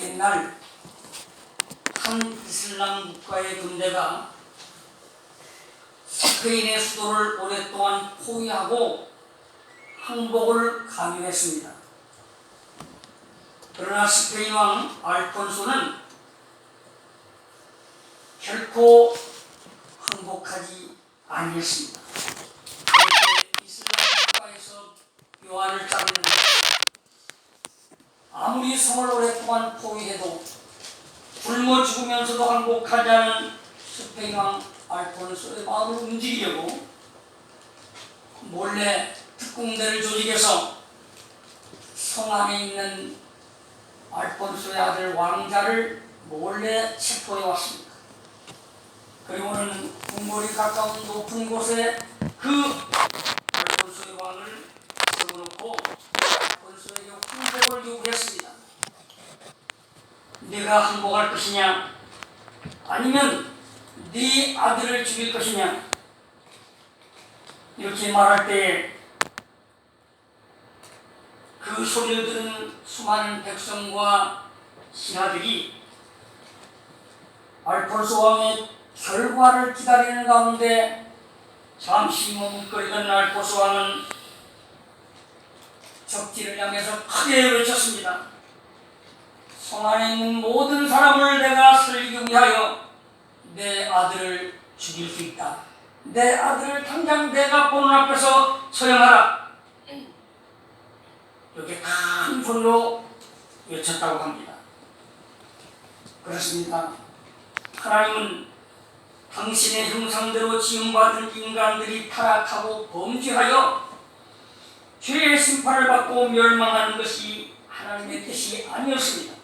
옛날 한 이슬람 국가의 군대가 스페인의 수도를 오랫동안 포위하고 항복을 강요했습니다. 그러나 스페인 왕 알폰소는 결코 항복하지 아니했습니다. 이슬람 국가에서 요한을 잡는 아무리 성을 오랫동안 포위해도 굶어 죽으면서도 항복하지 않은 스페인 왕 알폰소의 마음을 움직이려고 몰래 특공대를 조직해서 성 안에 있는 알폰소의 아들 왕자를 몰래 체포해 왔습니다. 그리고는 궁궐이 가까운 높은 곳에 그 알폰소의 왕을 세워놓고 알폰소에게 항복을 요구했습니다. 네가 항복할 것이냐? 아니면 네 아들을 죽일 것이냐? 이렇게 말할 때그 소리를 들은 수많은 백성과 신하들이 알폰소 왕의 결과를 기다리는 가운데 잠시 머뭇거리던 알폰소 왕은 적지를 향해서 크게 외쳤습니다. 성 안에 있는 모든 사람을 내가 살리기 위하여 내 아들을 죽일 수 있다. 내 아들을 당장 내가 보는 앞에서 처형하라. 이렇게 큰 소리로 외쳤다고 합니다. 그렇습니다. 하나님은 당신의 형상대로 지음받은 인간들이 타락하고 범죄하여 죄의 심판을 받고 멸망하는 것이 하나님의 뜻이 아니었습니다.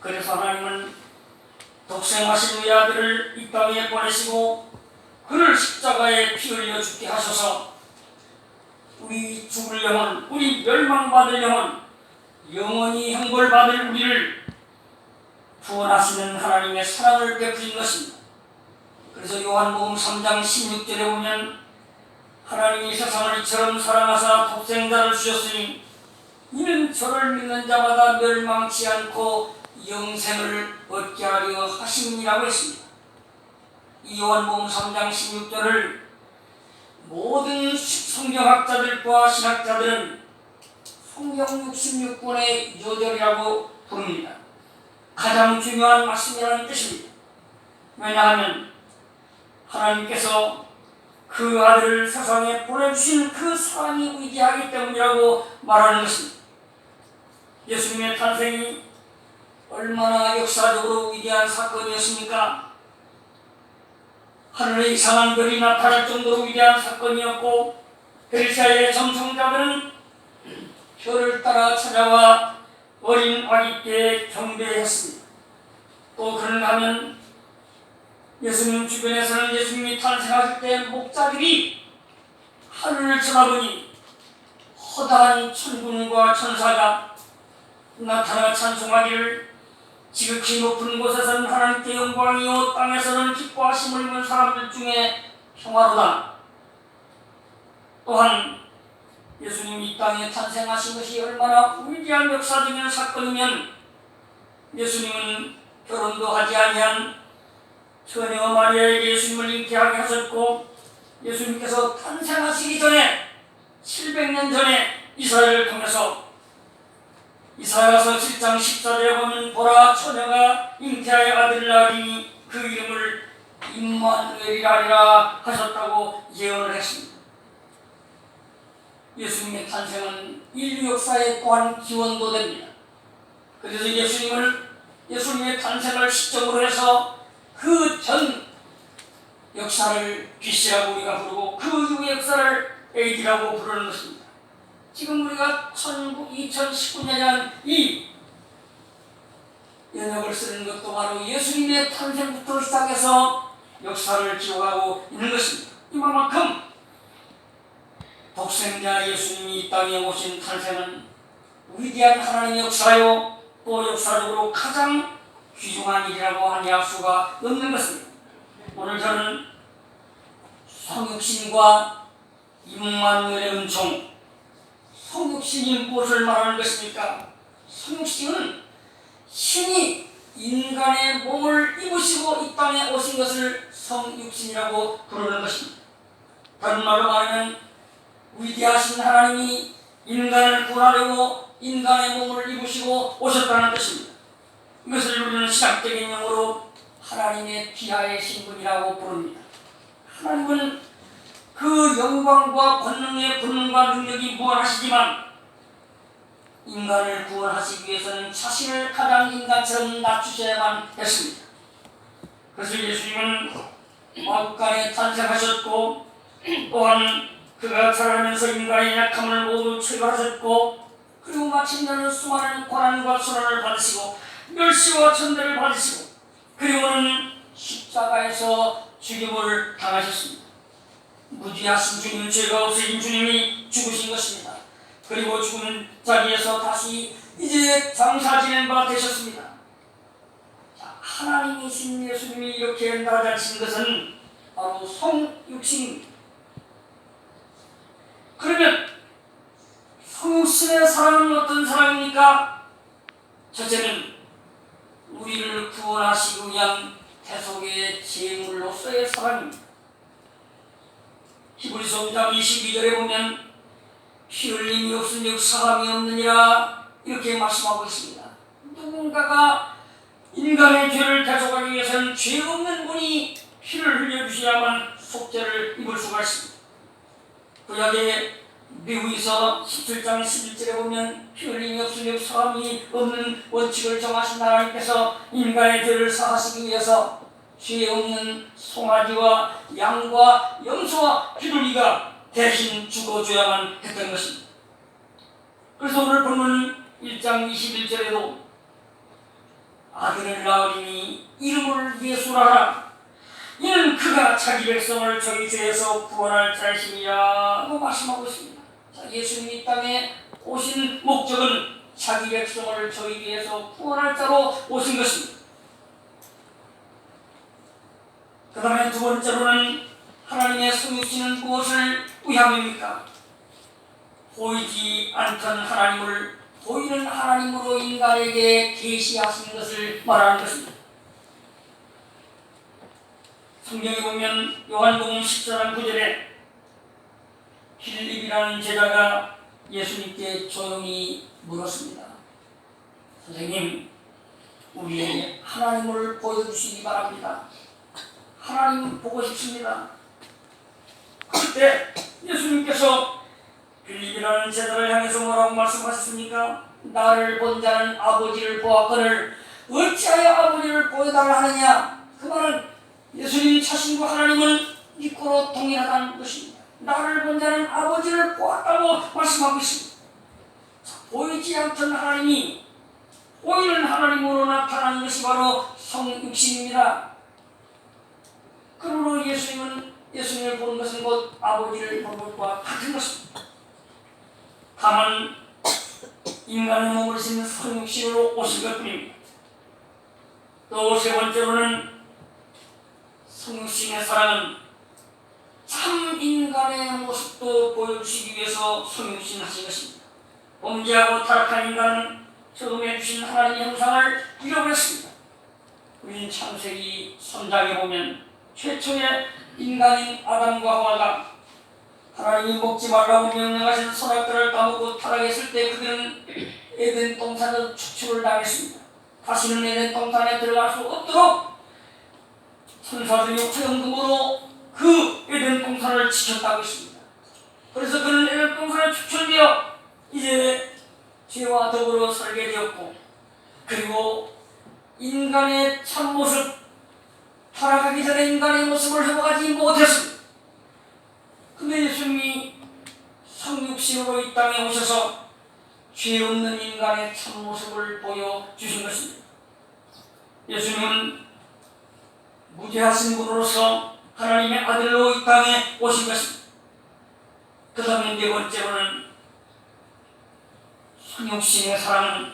그래서 하나님은 독생하신 외아들을 이 땅에 보내시고 그를 십자가에 피 흘려 죽게 하셔서 우리 죽을 영혼, 우리 멸망받을 영혼, 영원히 형벌받을 우리를 구원하시는 하나님의 사랑을 베푸신 것입니다. 그래서 요한복음 3장 16절에 보면 하나님이 세상을 이처럼 사랑하사 독생자를 주셨으니 이는 저를 믿는 자마다 멸망치 않고 영생을 얻게 하려 하심이라고 했습니다. 이 요한복음 3장 16절을 모든 성경학자들과 신학자들은 성경 66권의 요절이라고 부릅니다. 가장 중요한 말씀이라는 뜻입니다. 왜냐하면 하나님께서 그 아들을 세상에 보내주신 그 사랑이 위대하기 때문이라고 말하는 것입니다. 예수님의 탄생이 얼마나 역사적으로 위대한 사건이었습니까? 하늘에 이상한 별이 나타날 정도로 위대한 사건이었고 페르시아의 정청자들은 별을 따라 찾아와 어린 아기께 경배했습니다. 또 그런가 하면 예수님 주변에서는 예수님이 탄생하실 때 목자들이 하늘을 쳐다보니 허다한 천군과 천사가 나타나 찬송하기를 지극히 높은 곳에서는 하나님께 영광이요 땅에서는 기뻐하심을 입은 사람들 중에 평화로다. 또한 예수님이 이 땅에 탄생하신 것이 얼마나 위대한 역사적인 사건이면 예수님은 결혼도 하지 아니한 처녀 마리아에게 예수님을 잉태하게 하셨고 예수님께서 탄생하시기 전에 700년 전에 이스라엘을 통해서 이사야서 7장 14절에 보면 보라 처녀가 잉태하여 아들을 낳으니 그 이름을 임마누엘이라리라 하셨다고 예언을 했습니다. 예수님의 탄생은 인류 역사에 또한 기원도 됩니다. 그래서 예수님을 예수님의 탄생을 시점으로 해서 그 전 역사를 BC라고 우리가 부르고 그 이후 역사를 AD라고 부르는 것입니다. 지금 우리가 2019년이라는 이 연역을 쓰는 것도 바로 예수님의 탄생부터 시작해서 역사를 기록하고 있는 것입니다. 이만큼 독생자 예수님이 이 땅에 오신 탄생은 위대한 하나님의 역사요 또 역사적으로 가장 귀중한 일이라고 아니할 수가 없는 것입니다. 오늘 저는 성육신과 임마누엘의 은총 성육신이 무엇을 말하는 것입니까? 성육신은 신이 인간의 몸을 입으시고 이 땅에 오신 것을 성육신이라고 부르는 것입니다. 다른 말로 말하면 위대하신 하나님이 인간을 구하려고 인간의 몸을 입으시고 오셨다는 것입니다. 이것을 우리는 신학적인 용어로 하나님의 비하의 신분이라고 부릅니다. 하나님은 그 영광과 권능의 권능과 능력이 무한하시지만 인간을 구원하시기 위해서는 자신을 가장 인간처럼 낮추셔야만 했습니다. 그래서 예수님은 마국간에 탄생하셨고 또한 그가 자라면서 인간의 약함을 모두 체결하셨고 그리고 마침내는 수많은 고난과 수난을 받으시고 멸시와 천대를 받으시고 그리고는 십자가에서 죽임을 당하셨습니다. 무지하신 주님, 죄가 없으신 주님이 죽으신 것입니다. 그리고 죽은 자리에서 다시 이제 장사 지낸 바 되셨습니다. 자, 하나님이신 예수님이 이렇게 낮아지신 것은 바로 성육신입니다. 그러면 성육신의 사랑은 어떤 사랑입니까? 첫째는 우리를 구원하시기 위한 대속의 제물로서의 사랑입니다. 히브리서 5장 22절에 보면 피 흘림이 없으니 사함이 없느니라 이렇게 말씀하고 있습니다. 누군가가 인간의 죄를 대속하기 위해서는 죄 없는 분이 피를 흘려주셔야만 속죄를 입을 수가 있습니다. 구약의 미국에서 17장 11절에 보면 피 흘림이 없으니 사함이 없는 원칙을 정하신 하나님께서 인간의 죄를 사하시기 위해서 죄 없는 송아지와 양과 염소와 비둘기가 대신 죽어줘야만 했던 것입니다. 그래서 오늘 본문 1장 21절에도 아들을 낳으리니 이름을 예수라 하라 이는 그가 자기 백성을 저희 죄에서 구원할 자이심이라고 말씀하고 있습니다. 자, 예수님이 이 땅에 오신 목적은 자기 백성을 저희 죄에서 구원할 자로 오신 것입니다. 그 다음에 두 번째로는 하나님의 성육신은 무엇을 의함입니까? 보이지 않던 하나님을 보이는 하나님으로 인간에게 계시하신 것을 말하는 것입니다. 성경에 보면 요한복음 14장 9절에 빌립이라는 제자가 예수님께 조용히 물었습니다. 선생님, 우리에게 하나님을 보여주시기 바랍니다. 하나님 보고 싶습니다. 그때 예수님께서 빌립이라는 제자를 향해서 뭐라고 말씀하셨습니까? 나를 본 자는 아버지를 보았거늘 어찌하여 아버지를 보여달라 하느냐? 그 말은 예수님 자신과 하나님은 이꼬로 동일하다는 것입니다. 나를 본 자는 아버지를 보았다고 말씀하고 있습니다. 자, 보이지 않던 하나님이 보이는 하나님으로 나타나는 것이 바로 성육신입니다. 그러므로 예수님은 예수님을 보는 것은 곧 아버지를 보는 것과 같은 것입니다. 다만 인간의 몸을 신 성육신으로 오신 것 뿐입니다. 또 세 번째로는 성육신의 사랑은 참 인간의 모습도 보여주시기 위해서 성육신 하신 것입니다. 범죄하고 타락한 인간은 처음에 주신 하나님의 형상을 잃어버렸습니다. 우리는 창세기 3장에 보면 최초의 인간인 아담과 하와가 하나님이 먹지 말라고 명령하신 선악과를 까먹고 타락했을 때 그들은 에덴 동산에서 축출을 당했습니다. 다시는 에덴 동산에 들어갈 수 없도록 천사들이 화영금으로 그 에덴 동산을 지켰다고 했습니다. 그래서 그는 에덴 동산에 축출되어 이제 죄와 더불어 살게 되었고 그리고 인간의 참모습 타락하기 전에 인간의 모습을 회복하지 못했습니다. 근데 예수님이 성육신으로 이 땅에 오셔서 죄 없는 인간의 참모습을 보여주신 것입니다. 예수님은 무죄하신 분으로서 하나님의 아들로 이 땅에 오신 것입니다. 그 다음에 네 번째로는 성육신의 사랑은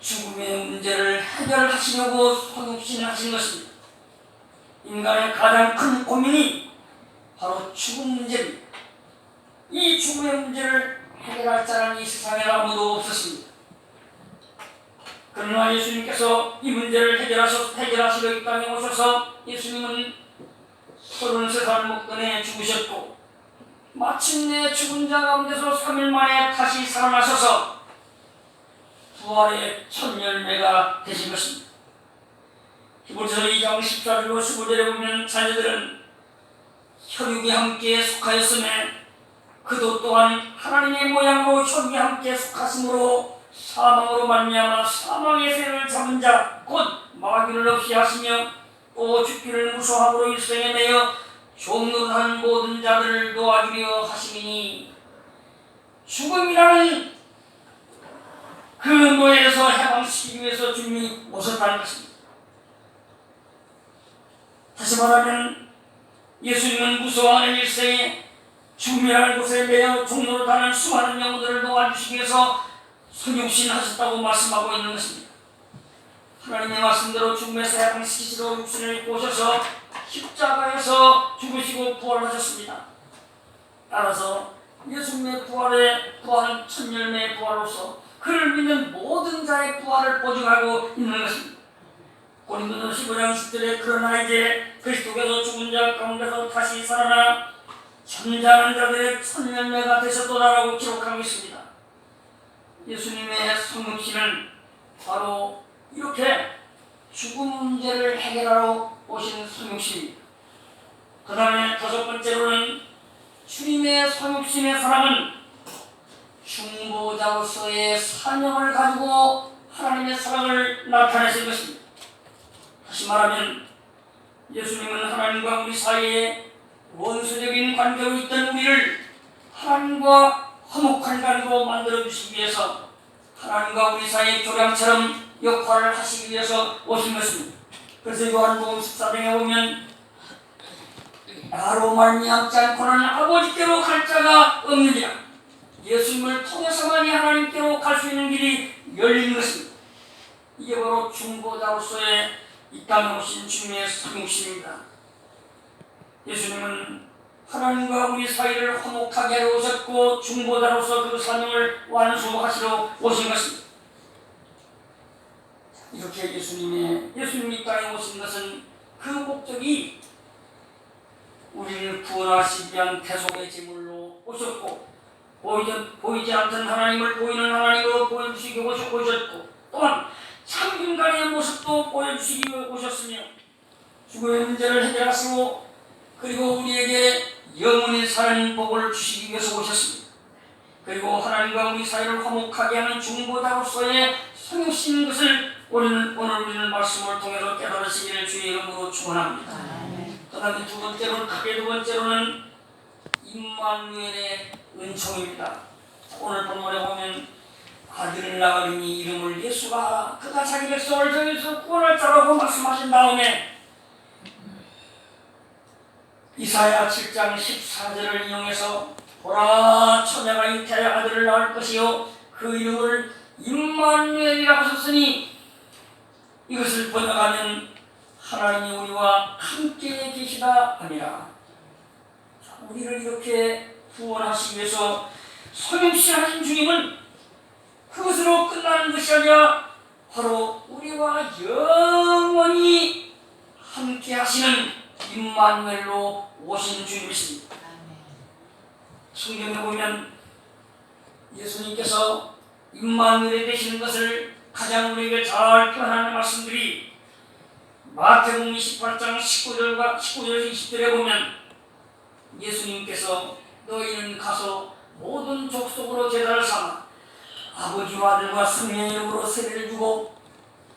죽음의 문제를 해결하시려고 성육신을 하신 것입니다. 인간의 가장 큰 고민이 바로 죽음 문제입니다. 이 죽음의 문제를 해결할 자는 이 세상에 아무도 없었습니다. 그러나 예수님께서 이 문제를 해결하셔, 해결하시려 이 땅에 오셔서 예수님은 33살 먹던에 죽으셨고 마침내 죽은 자 가운데서 3일 만에 다시 살아나셔서 부활의 첫 열매가 되신 것입니다. 히브리서 2장 14절로 15절에 보면 자녀들은 혈육이 함께 속하였음에 그도 또한 하나님의 모양으로 혈육이 함께 속하심으로 사망으로 말미암아 사망의 세를 잡은 자 곧 마귀를 없이 하시며 또 죽기를 무서함으로 일생에 매여 종노릇한 모든 자들을 도와주려 하시니 죽음이라는 그 노예에서 해방시키기 위해서 주님이 오셨다는 것입니다. 다시 말하면 예수님은 무서워하는 일생에 죽음이라는 곳에 매여 종로를 다는 수많은 영혼들을 도와주시기 위해서 성육신 하셨다고 말씀하고 있는 것입니다. 하나님의 말씀대로 죽음에서 해방시키시러 육신을 입고 오셔서 십자가에서 죽으시고 부활하셨습니다. 따라서 예수님의 부활의 부활은 첫 열매의 부활로서 그를 믿는 모든 자의 부활을 보증하고 있는 것입니다. 고린도서 15장 10절에 그러나 이제 그리스도께서 죽은 자 가운데서 다시 살아나 전자한 자들의 첫 열매가 되셨도다라고 기록하고 있습니다. 예수님의 성육신은 바로 이렇게 죽음 문제를 해결하러 오신 성육신입니다. 그 다음에 다섯 번째로는 주님의 성육신의 사랑은 중보자로서의 사명을 가지고 하나님의 사랑을 나타내신 것입니다. 다시 말하면 예수님은 하나님과 우리 사이에 원수적인 관계로 있던 우리를 하나님과 화목한 관계로 만들어 주시기 위해서 하나님과 우리 사이의 교량처럼 역할을 하시기 위해서 오신 것입니다. 그래서 요한복음 14장에 보면 나로 말미암지 않고는 아버지께로 갈 자가 없느니라. 예수님을 통해서만이 하나님께로 갈 수 있는 길이 열리는 것입니다. 이게 바로 중보자로서의 이 땅에 오신 주님의 성육신입니다. 예수님은 하나님과 우리 사이를 화목하게 오셨고 중보자로서 그 사명을 완수하시러 오신 것입니다. 이렇게 예수님의 예수님이 땅에 오신 것은 그 목적이 우리를 구원하시기 위한 대속의 제물로 오셨고 보이지, 보이지 않던 하나님을 보이는 하나님으로 보여주시기 오셨고 또한 참 인간의 모습도 보여주시기 오셨으며 죽음의 문제를 해결하시고 그리고 우리에게 영원히 사는 복을 주시기 위해서 오셨습니다. 그리고 하나님과 우리 사이를 화목하게 하는 중보자로서의 성육신 것을 우리는 오늘 우리는 말씀을 통해서 깨달으시기를 주의 이름으로 축원합니다. 그 다음에 두 번째로는 크게 두 번째로는 임마누엘의 은총입니다. 오늘 본문에 보면 아들을 낳으니 이름을 예수가. 그가 자기 백성을 저기서 구원할 자라고 말씀하신 다음에 이사야 7장 14절을 인용해서 보라 처녀가 잉태하여 아들을 낳을 것이요 그 이름을 임마누엘이라고 하셨으니 이것을 번역하면 하나님이 우리와 함께 계시다 아니라 자, 우리를 이렇게 구원하시기 위해서 성육신하신 주님은 그것으로 끝나는 것이 아니라 바로 우리와 영원히 함께 하시는 임마누엘로 오신 주님이십니다. 성경에 보면 예수님께서 임마누엘이 되시는 것을 가장 우리에게 잘 표현하는 말씀들이 마태복음 28장 19절과 19절 20절에 보면 예수님께서 너희는 가서 모든 족속으로 제자를 삼아 아버지와 아들과 성령의 이름으로 세례를 주고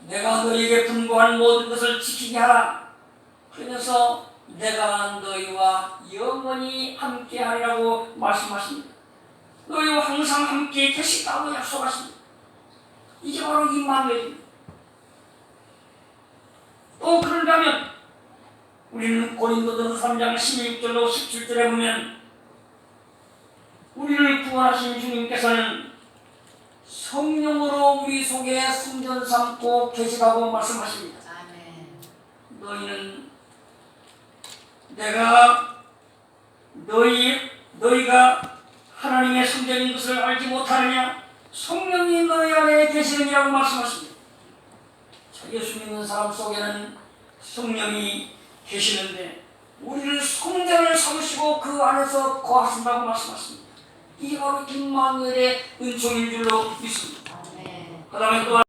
내가 너희에게 분부한 모든 것을 지키게 하라 그래서 내가 너희와 영원히 함께하리라고 말씀하십니다. 너희와 항상 함께 계시다고 약속하십니다. 이게 바로 임마누엘입니다. 또 그런가 하면 우리는 고린도전서 3장 16절로 17절에 보면 우리를 구원하신 주님께서는 성령으로 우리 속에 성전 삼고 계시다고 말씀하십니다. 너희는 내가 너희 너희가 하나님의 성전인 것을 알지 못하느냐? 성령이 너희 안에 계시느니라고 말씀하십니다. 자, 예수 믿는 사람 속에는 성령이 계시는데 우리를 성전을 삼으시고 그 안에서 거하신다고 말씀하십니다. 이게 바로 임마누엘의 은총인 줄로 믿습니다. 그 다음에 또